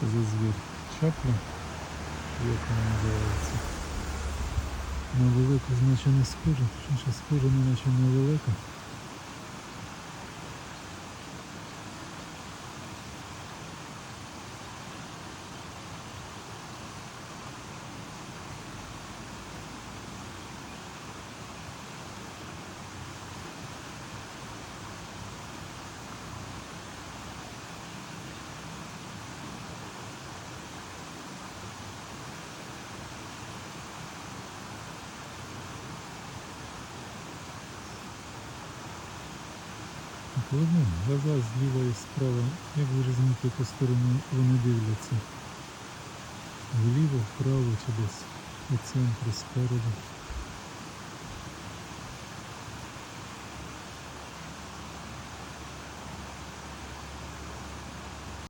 це за звір? Чапля? Як вона називається? На велику, значить не схоже. Що не наче невелика. Головне, глаза зліва і справа, як ви розумієте, яку сторону вони дивляться. Вліво, вправо чи десь у центрі спереду.